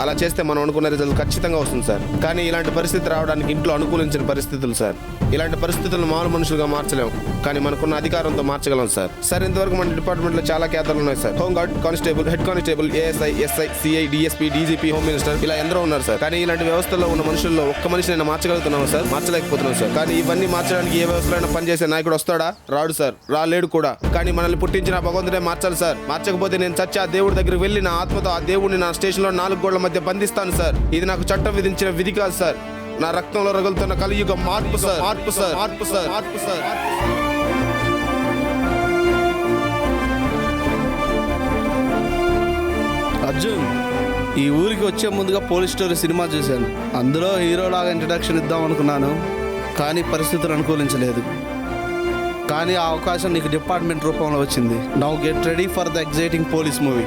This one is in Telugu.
అలా చేస్తే మనం అనుకున్న రిజల్ట్ ఖచ్చితంగా వస్తుంది సార్. కానీ ఇలాంటి పరిస్థితి రావడానికి ఇంట్లో అనుకూలించిన పరిస్థితులు సార్. ఇలాంటి పరిస్థితులను మామూలు మనుషులుగా మార్చలేము కానీ మనకున్న అధికారంతో మార్చగలం సార్. సార్ ఇంతవరకు మన డిపార్ట్మెంట్లో చాలా కేతలు ఉన్నాయి sir. Home guard constable head constable ASI SI CI DSP DGP home minister ఇలా ఎందరో ఉన్నారు సార్. కానీ ఇలాంటి వ్యవస్థలో ఉన్న మనుషుల్లో ఒక్క మనిషి నేను మార్చగలుగుతున్నాను సార్? మార్చలేకపోతున్నాను సార్. కానీ ఇవన్నీ మార్చడానికి ఏ వ్యవస్థలో పనిచేసే నాయకుడు వస్తాడా? రాడు సార్. రాలేడు కూడా. కానీ మనల్ని పుట్టించిన భగవంతుడే మార్చాలి సార్. మార్చకపోతే నేను చచ్చి ఆ దేవుడి దగ్గరికి వెళ్ళి నా ఆత్మతో ఆ దేవుడిని నా స్టేషన్లో నాలుగు గోళ్ళ మధ్య బంధిస్తాను సార్. ఇది నాకు చట్టం విధించిన విధి కాదు సార్. నా రక్తంలో రగులుతున్న కలియుగ మార్పు సార్. మార్పు సార్. మార్పు సార్. మార్పు సార్. అర్జున్ ఈ ఊరికి వచ్చే ముందుగా పోలీస్ స్టోరీ సినిమా చూశాను. అందులో హీరోలాగా ఇంట్రడక్షన్ ఇద్దాం అనుకున్నాను కానీ పరిస్థితులు అనుకూలించలేదు. కానీ ఆ అవకాశం నీకు డిపార్ట్మెంట్ రూపంలో వచ్చింది. Now get ready for the exciting police movie